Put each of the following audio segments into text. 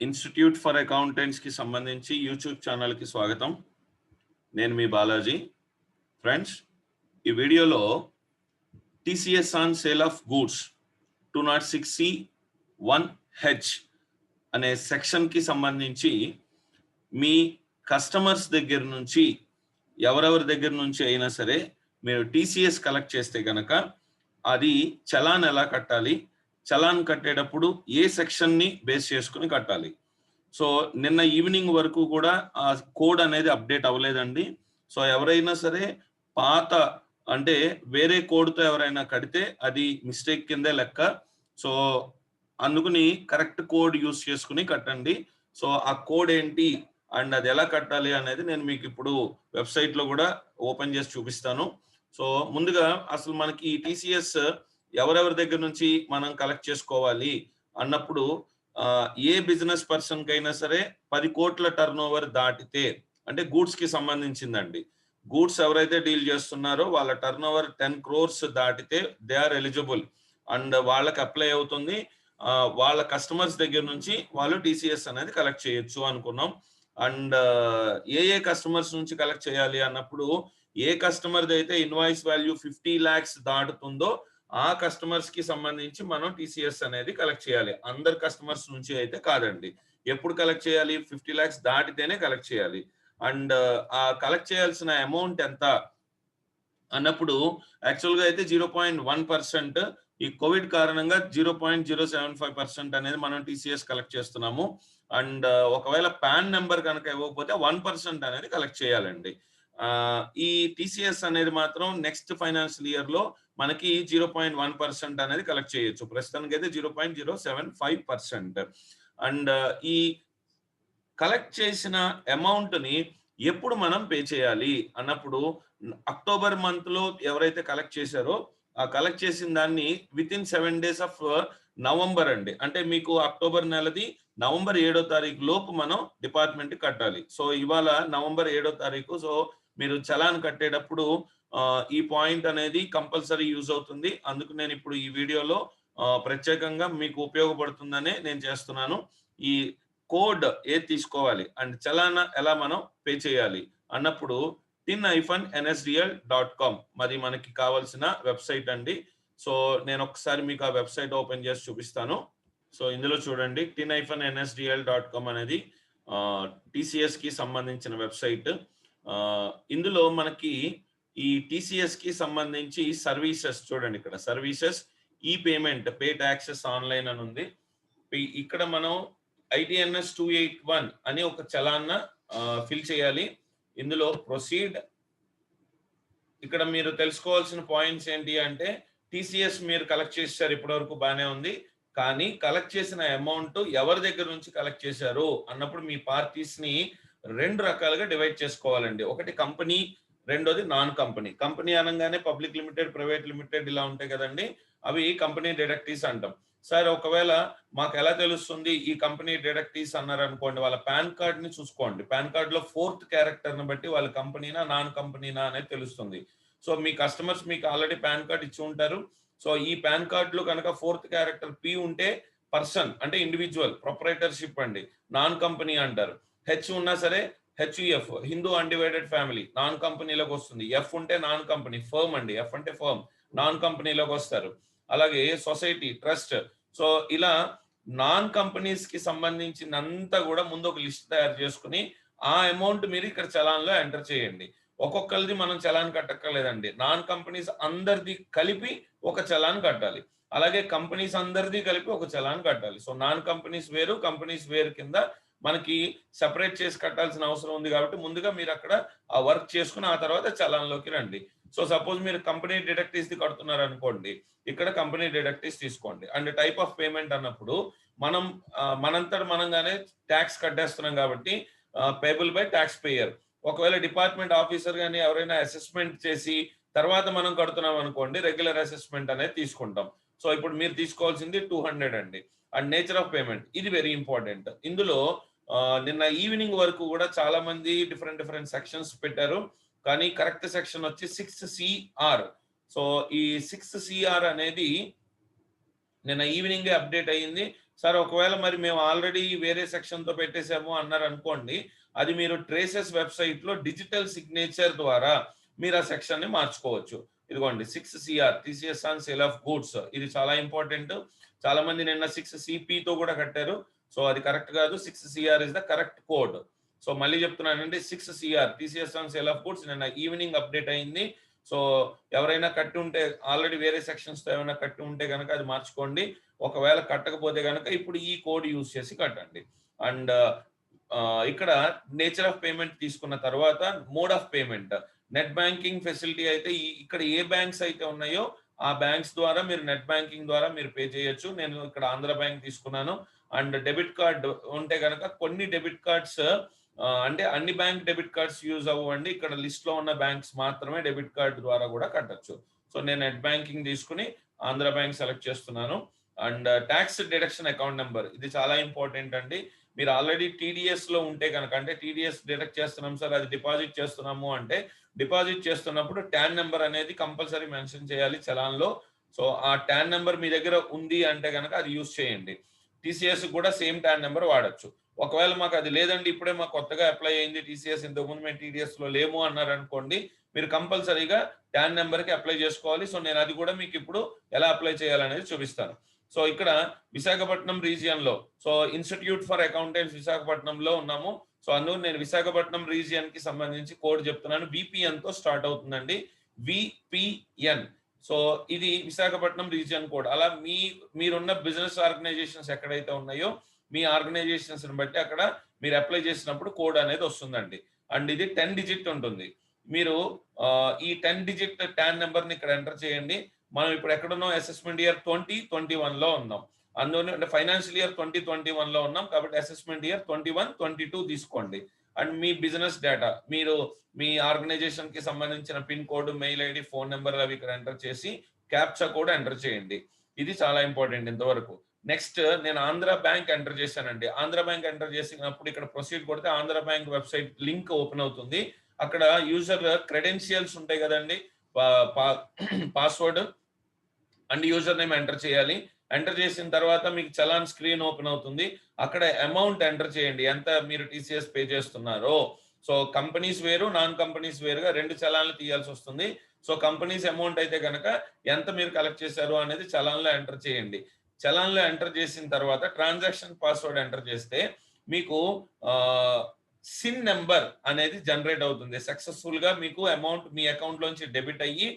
Institute for అకౌంటెంట్స్కి సంబంధించి YouTube ఛానల్కి స్వాగతం. నేను మీ బాలాజీ. ఫ్రెండ్స్ ఈ వీడియోలో TCS on sale of goods two naught six C one H అనే సెక్షన్కి సంబంధించి మీ కస్టమర్స్ దగ్గర నుంచి ఎవరెవరి దగ్గర నుంచి అయినా సరే మీరు టీసీఎస్ కలెక్ట్ చేస్తే కనుక అది చలాన్ ఎలా కట్టాలి చలాన్ కట్టేటప్పుడు ఏ సెక్షన్ని బేస్ చేసుకుని కట్టాలి. సో నిన్న ఈవినింగ్ వరకు కూడా ఆ కోడ్ అనేది అప్డేట్ అవ్వలేదండి. సో ఎవరైనా సరే పాత అంటే వేరే కోడ్తో ఎవరైనా కడితే అది మిస్టేక్ కిందే లెక్క. సో అందుకుని కరెక్ట్ కోడ్ యూస్ చేసుకుని కట్టండి. సో ఆ కోడ్ ఏంటి అండ్ అది ఎలా కట్టాలి అనేది నేను మీకు ఇప్పుడు వెబ్సైట్లో కూడా ఓపెన్ చేసి చూపిస్తాను. సో ముందుగా అసలు మనకి టీసీఎస్ ఎవరెవరి దగ్గర నుంచి మనం కలెక్ట్ చేసుకోవాలి అన్నప్పుడు ఏ బిజినెస్ పర్సన్ కైనా సరే పది కోట్ల టర్న్ ఓవర్ దాటితే అంటే గూడ్స్కి సంబంధించిందండి. గూడ్స్ ఎవరైతే డీల్ చేస్తున్నారో వాళ్ళ టర్న్ ఓవర్ టెన్ క్రోర్స్ దాటితే దే ఆర్ ఎలిజిబుల్ అండ్ వాళ్ళకి అప్లై అవుతుంది. వాళ్ళ కస్టమర్స్ దగ్గర నుంచి వాళ్ళు టీసీఎస్ అనేది కలెక్ట్ చేయొచ్చు అనుకున్నాం. అండ్ ఏ ఏ కస్టమర్స్ నుంచి కలెక్ట్ చేయాలి అన్నప్పుడు ఏ కస్టమర్ అయితే ఇన్వాయిస్ వాల్యూ ఫిఫ్టీ ల్యాక్స్ దాటుతుందో ఆ కస్టమర్స్కి సంబంధించి మనం టీసీఎస్ అనేది కలెక్ట్ చేయాలి. అందరు కస్టమర్స్ నుంచి అయితే కాదండి. ఎప్పుడు కలెక్ట్ చేయాలి? ఫిఫ్టీ ల్యాక్స్ దాటితేనే కలెక్ట్ చేయాలి. అండ్ ఆ కలెక్ట్ చేయాల్సిన అమౌంట్ ఎంత అన్నప్పుడు యాక్చువల్గా అయితే జీరో పాయింట్ వన్ పర్సెంట్ ఈ కోవిడ్ కారణంగా zero point zero seven five percent అనేది మనం టీసీఎస్ కలెక్ట్ చేస్తున్నాము. అండ్ ఒకవేళ పాన్ నెంబర్ కనుక ఇవ్వకపోతే వన్ పర్సెంట్ అనేది కలెక్ట్ చేయాలండి. ఈ టీసీఎస్ అనేది మాత్రం నెక్స్ట్ ఫైనాన్షియల్ ఇయర్లో మనకి జీరో పాయింట్ వన్ పర్సెంట్ అనేది కలెక్ట్ చేయొచ్చు. ప్రస్తుతానికి అయితే zero point zero seven five percent. And ఈ కలెక్ట్ చేసిన అమౌంట్ని ఎప్పుడు మనం పే చేయాలి? అన్నప్పుడు అక్టోబర్ మంత్లో ఎవరైతే కలెక్ట్ చేశారో ఆ కలెక్ట్ చేసిన దాన్ని within seven days of November అండి. అంటే మీకు అక్టోబర్ నెలది నవంబర్ ఏడో తారీఖు లోపు మనం డిపార్ట్మెంట్ కట్టాలి. సో ఇవాళ నవంబర్ ఏడో తారీఖు సో మీరు చలాన్ కట్టేటప్పుడు ఈ పాయింట్ అనేది కంపల్సరీ యూజ్ అవుతుంది. అందుకు నేను ఇప్పుడు ఈ వీడియోలో ప్రత్యేకంగా మీకు ఉపయోగపడుతుందనే నేను చేస్తున్నాను. ఈ కోడ్ ఏది తీసుకోవాలి? అండ్ చలాన ఎలా మనం పే చేయాలి? అన్నప్పుడు TIN hyphen NSDL dot com మరి మనకి కావాల్సిన వెబ్సైట్ అండి. సో నేను ఒకసారి మీకు ఆ వెబ్సైట్ ఓపెన్ చేసి చూపిస్తాను. సో ఇందులో చూడండి. TIN hyphen NSDL dot com అనేది టీసీఎస్కి సంబంధించిన వెబ్సైట్. ఇందులో మనకి ఈ టీసీఎస్కి సంబంధించి సర్వీసెస్ చూడండి ఇక్కడ. సర్వీసెస్ ఈ పేమెంట్ పే ట్యాక్సెస్ ఆన్లైన్ అని ఉంది. ఇక్కడ మనం ఐటీఎన్ఎస్ టూ ఎయిట్ వన్ అని ఒక చలాన్న ఫిల్ చేయాలి. ఇందులో ప్రొసీడ్ ఇక్కడ మీరు తెలుసుకోవాల్సిన పాయింట్స్ ఏంటి అంటే టీసీఎస్ మీరు కలెక్ట్ చేశారు ఇప్పటివరకు బాగానే ఉంది. కానీ కలెక్ట్ చేసిన అమౌంట్ ఎవరి దగ్గర నుంచి కలెక్ట్ చేశారు? అన్నప్పుడు మీ పార్టీస్ని రెండు రకాలుగా డివైడ్ చేసుకోవాలండి. ఒకటి కంపెనీ రెండోది నాన్ కంపెనీ కంపెనీ అనగానే పబ్లిక్ లిమిటెడ్ ప్రైవేట్ లిమిటెడ్ ఇలా ఉంటాయి కదండి. అవి కంపెనీ డిడక్టీస్ అంటాం. సార్ ఒకవేళ మాకు ఎలా తెలుస్తుంది ఈ కంపెనీ డిడక్టీస్ అన్నారు అనుకోండి వాళ్ళ పాన్ కార్డ్ని చూసుకోండి. పాన్ కార్డ్లో ఫోర్త్ క్యారెక్టర్ని బట్టి వాళ్ళ కంపెనీనా నాన్ కంపెనీనా అనేది తెలుస్తుంది. సో మీ కస్టమర్స్ మీకు ఆల్రెడీ పాన్ కార్డ్ ఇచ్చి ఉంటారు. సో ఈ పాన్ కార్డ్లో కనుక ఫోర్త్ క్యారెక్టర్ పి ఉంటే పర్సన్ అంటే ఇండివిజువల్ ప్రొపరేటర్షిప్ అండి. నాన్ కంపెనీ అంటారు. హెచ్ ఉన్నా సరే HUF Hindu undivided family non కంపెనీలోకి వస్తుంది. ఎఫ్ ఉంటే నాన్ కంపెనీ ఫర్మ్ అండి. ఎఫ్ అంటే ఫర్మ్ నాన్ కంపెనీలోకి వస్తారు. అలాగే సొసైటీ ట్రస్ట్ సో ఇలా నాన్ కంపెనీస్కి సంబంధించినంతా కూడా ముందు ఒక లిస్ట్ తయారు చేసుకుని ఆ అమౌంట్ మీరు ఇక్కడ చలాన్లో ఎంటర్ చేయండి. ఒక్కొక్కరిది మనం చలాన్ కట్టక్కర్లేదండి. నాన్ కంపెనీస్ అందరిది కలిపి ఒక చలాన్ కట్టాలి. అలాగే కంపెనీస్ అందరిది కలిపి ఒక చలాన్ కట్టాలి. సో నాన్ కంపెనీస్ వేరు కంపెనీస్ వేరు కింద మనకి సెపరేట్ చేసి కట్టాల్సిన అవసరం ఉంది కాబట్టి ముందుగా మీరు అక్కడ ఆ వర్క్ చేసుకుని ఆ తర్వాత చలాన్లోకి రండి. సో సపోజ్ మీరు కంపెనీ డిడక్టీస్ది కడుతున్నారు అనుకోండి ఇక్కడ కంపెనీ డిడక్టీస్ తీసుకోండి. అండ్ టైప్ ఆఫ్ పేమెంట్ అన్నప్పుడు మనం మనంతట మనంగానే ట్యాక్స్ కట్టేస్తున్నాం కాబట్టి పేబుల్ బై ట్యాక్స్ పేయర్ ఒకవేళ డిపార్ట్మెంట్ ఆఫీసర్ కానీ ఎవరైనా అసెస్మెంట్ చేసి తర్వాత మనం కడుతున్నాం అనుకోండి రెగ్యులర్ అసెస్మెంట్ అనేది తీసుకుంటాం. సో ఇప్పుడు మీరు తీసుకోవాల్సింది టూ హండ్రెడ్ అండి. అండ్ నేచర్ ఆఫ్ పేమెంట్ ఇది వెరీ ఇంపార్టెంట్ ఇందులో నిన్న ఈవినింగ్ వరకు కూడా చాలా మంది డిఫరెంట్ డిఫరెంట్ సెక్షన్స్ పెట్టారు. కానీ కరెక్ట్ సెక్షన్ వచ్చి సిక్స్ సిఆర్. సో ఈ సిక్స్ సిఆర్ అనేది నిన్న ఈవినింగ్ అప్డేట్ అయ్యింది. సార్ ఒకవేళ మరి మేము ఆల్రెడీ వేరే సెక్షన్తో పెట్టేశాము పెట్టేసాము అన్నారు అనుకోండి అది మీరు ట్రేసెస్ వెబ్సైట్లో డిజిటల్ సిగ్నేచర్ ద్వారా మీరు ఆ సెక్షన్ని మార్చుకోవచ్చు. ఇదిగోండి six CR TCS on sale of goods. ఇది చాలా ఇంపార్టెంట్. చాలా మంది నిన్న సిక్స్ సిపితో కూడా కట్టారు. సో అది కరెక్ట్ కాదు. Six CR is the correct code so మళ్ళీ చెప్తున్నానండి six CR TCS on sale of goods నిన్న ఈవినింగ్ అప్డేట్ అయింది. సో ఎవరైనా కట్టి ఉంటే ఆల్రెడీ వేరే సెక్షన్స్తో ఏమైనా కట్టి ఉంటే కనుక అది మార్చుకోండి. ఒకవేళ కట్టకపోతే కనుక ఇప్పుడు ఈ కోడ్ యూజ్ చేసి కట్టండి. అండ్ ఇక్కడ నేచర్ ఆఫ్ పేమెంట్ తీసుకున్న తర్వాత mode of payment net banking facility అయితే ఇక్కడ ఏ బ్యాంక్స్ అయితే ఉన్నాయో ఆ బ్యాంక్స్ ద్వారా మీరు నెట్ బ్యాంకింగ్ ద్వారా మీరు పే చేయొచ్చు. నేను ఇక్కడ ఆంధ్ర బ్యాంక్ తీసుకున్నాను. అండ్ డెబిట్ కార్డ్ ఉంటే కనుక కొన్ని డెబిట్ కార్డ్స్ అంటే అన్ని బ్యాంక్ డెబిట్ కార్డ్స్ యూజ్ అవ్వండి. ఇక్కడ లిస్ట్లో ఉన్న బ్యాంక్స్ మాత్రమే డెబిట్ కార్డ్ ద్వారా కూడా కట్టొచ్చు. సో నేను నెట్ బ్యాంకింగ్ తీసుకుని ఆంధ్ర బ్యాంక్ సెలెక్ట్ చేస్తున్నాను. And tax deduction account number ఇది చాలా ఇంపార్టెంట్ అండి. మీరు ఆల్రెడీ టీడీఎస్లో ఉంటే కనుక అంటే టీడీఎస్ డిడక్ట్ చేస్తున్నాం సార్ అది డిపాజిట్ చేస్తున్నాము అంటే డిపాజిట్ చేస్తున్నప్పుడు ట్యాన్ నెంబర్ అనేది కంపల్సరీ మెన్షన్ చేయాలి చలాన్లో సో ఆ ట్యాన్ నెంబర్ మీ దగ్గర ఉంది అంటే కనుక అది యూస్ చేయండి. టీసీఎస్ కూడా సేమ్ ట్యాన్ నెంబర్ వాడచ్చు. ఒకవేళ మాకు అది లేదండి ఇప్పుడే మాకు కొత్తగా అప్లై అయింది టీసీఎస్ ఇంతకుముందు మేము టీడీఎస్లో లేము అన్నారు అనుకోండి మీరు కంపల్సరీగా ట్యాన్ నెంబర్కి అప్లై చేసుకోవాలి. సో నేను అది కూడా మీకు ఇప్పుడు ఎలా అప్లై చేయాలనేది చూపిస్తాను. సో ఇక్కడ విశాఖపట్నం రీజియన్లో సో ఇన్స్టిట్యూట్ ఫర్ అకౌంటెంట్స్ విశాఖపట్నంలో ఉన్నాము. సో అందుకు నేను విశాఖపట్నం రీజియన్కి సంబంధించి కోడ్ చెప్తున్నాను. బీపీఎన్తో స్టార్ట్ అవుతుందండి. విపిఎన్ సో ఇది విశాఖపట్నం రీజియన్ కోడ్. అలా మీ మీరున్న బిజినెస్ ఆర్గనైజేషన్స్ ఎక్కడైతే ఉన్నాయో మీ ఆర్గనైజేషన్స్ బట్టి అక్కడ మీరు అప్లై చేసినప్పుడు కోడ్ అనేది వస్తుందండి. అండ్ ఇది టెన్ డిజిట్ ఉంటుంది. మీరు ఈ టెన్ డిజిట్ ట్యాన్ నెంబర్ని ఇక్కడ ఎంటర్ చేయండి. మనం ఇప్పుడు ఎక్కడున్నాం? అసెస్మెంట్ ఇయర్ ట్వంటీ ట్వంటీ వన్లో ఉన్నాం. అందులో అంటే ఫైనాన్షియల్ ఇయర్ ట్వంటీ ట్వంటీ వన్లో ఉన్నాం కాబట్టి assessment year twenty one twenty two తీసుకోండి. అండ్ మీ బిజినెస్ డేటా మీరు మీ ఆర్గనైజేషన్కి సంబంధించిన pin code mail ID phone number అవి ఇక్కడ ఎంటర్ చేసి క్యాప్చా కూడా ఎంటర్ చేయండి. ఇది చాలా ఇంపార్టెంట్ ఇంతవరకు. నెక్స్ట్ నేను ఆంధ్ర బ్యాంక్ ఎంటర్ చేశానండి. ఆంధ్ర బ్యాంక్ ఎంటర్ చేసినప్పుడు ఇక్కడ ప్రొసీడ్ కొడితే Andhra bank website link open అవుతుంది. అక్కడ యూజర్ క్రెడెన్షియల్స్ ఉంటాయి కదండి password and user name enter చేయాలి. ఎంటర్ చేసిన తర్వాత మీకు చలాన్ స్క్రీన్ ఓపెన్ అవుతుంది. అక్కడ అమౌంట్ ఎంటర్ చేయండి. ఎంత మీరు టీసీఎస్ పే చేస్తున్నారో. సో కంపెనీస్ వేరు నాన్ కంపెనీస్ వేరుగా రెండు చలాన్లు తీయాల్సి వస్తుంది. సో కంపెనీస్ అమౌంట్ అయితే కనుక ఎంత మీరు కలెక్ట్ చేశారు అనేది చలాన్లో ఎంటర్ చేయండి. చలాన్లో ఎంటర్ చేసిన తర్వాత ట్రాన్సాక్షన్ పాస్వర్డ్ ఎంటర్ చేస్తే మీకు సిన్ నెంబర్ అనేది జనరేట్ అవుతుంది. సక్సెస్ఫుల్గా మీకు అమౌంట్ మీ అకౌంట్ లోంచి డెబిట్ అయ్యి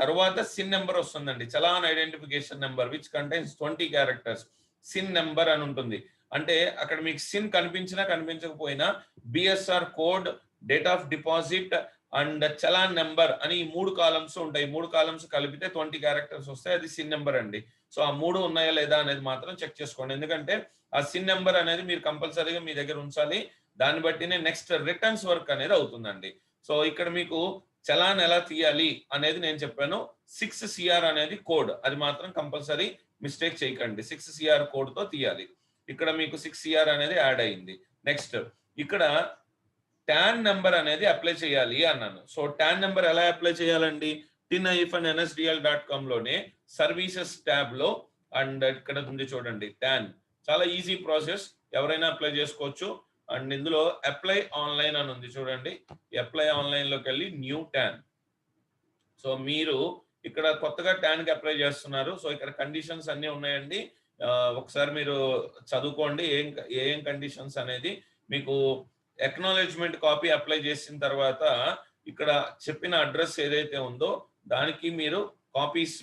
తర్వాత సిన్ నెంబర్ వస్తుందండి. Challan identification number which contains twenty characters CIN number అని ఉంటుంది. అంటే అక్కడ మీకు సిన్ కనిపించినా కనిపించకపోయినా BSR code date of deposit and challan number అని ఈ మూడు కాలమ్స్ ఉంటాయి. ఈ మూడు కాలమ్స్ కలిపితే ట్వంటీ క్యారెక్టర్స్ వస్తాయి. అది సిన్ నెంబర్ అండి. సో ఆ మూడు ఉన్నాయా లేదా అనేది మాత్రం చెక్ చేసుకోండి. ఎందుకంటే ఆ సిన్ నెంబర్ అనేది మీరు కంపల్సరీగా మీ దగ్గర ఉంచాలి. దాన్ని బట్టినే నెక్స్ట్ రిటర్న్స్ వర్క్ అనేది అవుతుందండి. సో ఇక్కడ మీకు చలాన్ ఎలా తీయాలి అనేది నేను చెప్పాను. సిక్స్ సిఆర్ అనేది కోడ్. అది మాత్రం కంపల్సరీ మిస్టేక్ చేయకండి. సిక్స్ సిఆర్ కోడ్తో తీయాలి. ఇక్కడ మీకు సిక్స్ సిఆర్ అనేది యాడ్ అయింది. నెక్స్ట్ ఇక్కడ ట్యాన్ నెంబర్ అనేది అప్లై చేయాలి అన్నాను. సో ట్యాన్ నెంబర్ ఎలా అప్లై చేయాలండి? టిన్ ఐఫన్ ఎన్ఎస్డిఎల్ డాట్ కామ్లోనే సర్వీసెస్ ట్యాబ్లో అండ్ ఇక్కడ ఉంది చూడండి ట్యాన్ చాలా ఈజీ ప్రాసెస్ ఎవరైనా అప్లై చేసుకోవచ్చు. అండ్ ఇందులో అప్లై ఆన్లైన్ అని ఉంది చూడండి. అప్లై ఆన్లైన్లోకి వెళ్ళి న్యూ ట్యాన్ సో మీరు ఇక్కడ కొత్తగా ట్యాన్కి అప్లై చేస్తున్నారు. సో ఇక్కడ కండిషన్స్ అన్ని ఉన్నాయండి. ఒకసారి మీరు చదువుకోండి. ఏం ఏం కండిషన్స్ అనేది మీకు ఎక్నాలెడ్జ్మెంట్ కాపీ అప్లై చేసిన తర్వాత ఇక్కడ చెప్పిన అడ్రస్ ఏదైతే ఉందో దానికి మీరు కాపీస్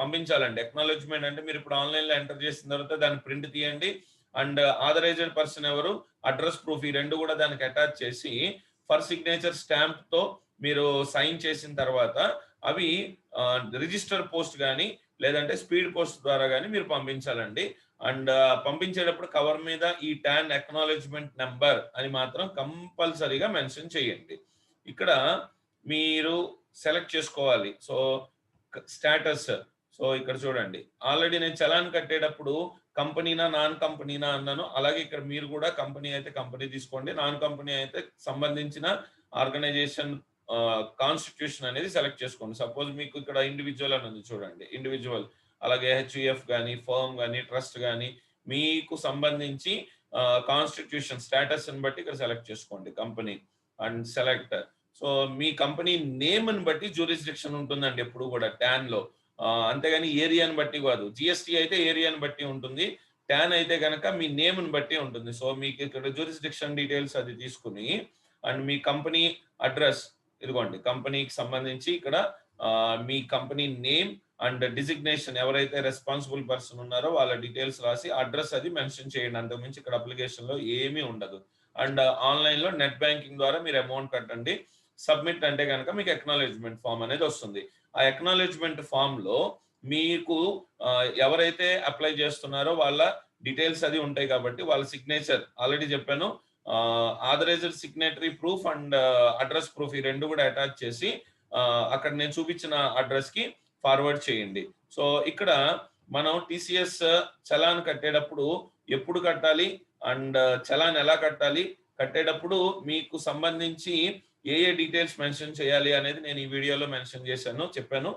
పంపించాలండి. ఎక్నాలెడ్జ్మెంట్ అంటే మీరు ఇప్పుడు ఆన్లైన్లో ఎంటర్ చేసిన తర్వాత దాన్ని ప్రింట్ తీయండి. అండ్ ఆథరైజ్డ్ పర్సన్ ఎవరు? అడ్రస్ ప్రూఫ్ ఈ రెండు కూడా దానికి అటాచ్ చేసి ఫర్ సిగ్నేచర్ స్టాంప్తో మీరు సైన్ చేసిన తర్వాత అవి రిజిస్టర్ పోస్ట్ కానీ లేదంటే స్పీడ్ పోస్ట్ ద్వారా కానీ మీరు పంపించాలండి. అండ్ పంపించేటప్పుడు కవర్ మీద ఈ ట్యాన్ అక్నాలెడ్జ్మెంట్ నెంబర్ అని మాత్రం కంపల్సరీగా మెన్షన్ చేయండి. ఇక్కడ మీరు సెలెక్ట్ చేసుకోవాలి. So status. సో ఇక్కడ చూడండి. ఆల్రెడీ నేను చలాన్ కట్టేటప్పుడు కంపెనీనా నాన్ కంపెనీనా అన్నాను అలాగే ఇక్కడ మీరు కూడా కంపెనీ అయితే కంపెనీ తీసుకోండి. నాన్ కంపెనీ అయితే సంబంధించిన ఆర్గనైజేషన్ కాన్స్టిట్యూషన్ అనేది సెలెక్ట్ చేసుకోండి. సపోజ్ మీకు ఇక్కడ ఇండివిజువల్ అని ఉంది చూడండి. ఇండివిజువల్. అలాగే హెచ్యుఎఫ్ కానీ ఫర్మ్ కానీ ట్రస్ట్ కానీ మీకు సంబంధించి కాన్స్టిట్యూషన్ స్టేటస్ని బట్టి ఇక్కడ సెలెక్ట్ చేసుకోండి కంపెనీ అండ్ సెలెక్ట్. సో మీ కంపెనీ నేమ్ని బట్టి జ్యూరిస్డిక్షన్ ఉంటుందండి ఎప్పుడు కూడా. ట్యాన్లో అంతేగాని ఏరియాని బట్టి కాదు. జిఎస్టీ అయితే ఏరియాని బట్టి ఉంటుంది. ట్యాన్ అయితే కనుక మీ నేమ్ని బట్టి ఉంటుంది. సో మీకు ఇక్కడ జ్యూరిస్డిక్షన్ డీటెయిల్స్ అది తీసుకుని అండ్ మీ కంపెనీ అడ్రస్ ఇదిగోండి. కంపెనీకి సంబంధించి ఇక్కడ మీ కంపెనీ నేమ్ అండ్ డిజిగ్నేషన్ ఎవరైతే రెస్పాన్సిబుల్ పర్సన్ ఉన్నారో వాళ్ళ డీటెయిల్స్ రాసి అడ్రస్ అది మెన్షన్ చేయండి. అంతకుమించి ఇక్కడ అప్లికేషన్లో ఏమీ ఉండదు. అండ్ ఆన్లైన్లో నెట్ బ్యాంకింగ్ ద్వారా మీరు అమౌంట్ కట్టండి. సబ్మిట్ అంటే కనుక మీకు ఎక్నాలెడ్జ్మెంట్ ఫామ్ అనేది వస్తుంది. ఆ ఎక్నాలెడ్జ్మెంట్ ఫామ్లో మీకు ఎవరైతే అప్లై చేస్తున్నారో వాళ్ళ డీటెయిల్స్ అది ఉంటాయి కాబట్టి వాళ్ళ సిగ్నేచర్ ఆల్రెడీ చెప్పాను. Authorised signatory proof and address proof ఈ రెండు కూడా అటాచ్ చేసి అక్కడ నేను చూపించిన అడ్రస్కి ఫార్వర్డ్ చేయండి. సో ఇక్కడ మనం టీసీఎస్ చలాన్ కట్టేటప్పుడు ఎప్పుడు కట్టాలి? అండ్ చలాన్ ఎలా కట్టాలి? కట్టేటప్పుడు మీకు సంబంధించి ఏ ఏ డీటెయిల్స్ మెన్షన్ చేయాలి అనేది నేను ఈ వీడియోలో మెన్షన్ చేశాను చెప్పాను.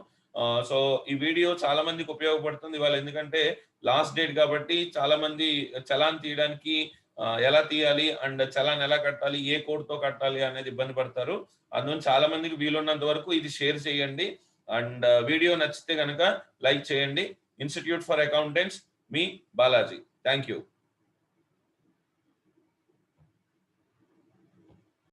సో ఈ వీడియో చాలా మందికి ఉపయోగపడుతుంది ఇవాళ ఎందుకంటే లాస్ట్ డేట్ కాబట్టి చాలా మంది చలాన్ తీయడానికి ఎలా తీయాలి అండ్ చలాన్ ఎలా కట్టాలి ఏ కోడ్తో కట్టాలి అనేది ఇబ్బంది పడతారు. అందువల్ల చాలా మందికి వీలున్నంత వరకు ఇది షేర్ చేయండి అండ్ వీడియో నచ్చితే కనుక లైక్ చేయండి. ఇన్స్టిట్యూట్ ఫర్ అకౌంటెంట్స్ మీ బాలాజీ. Thank you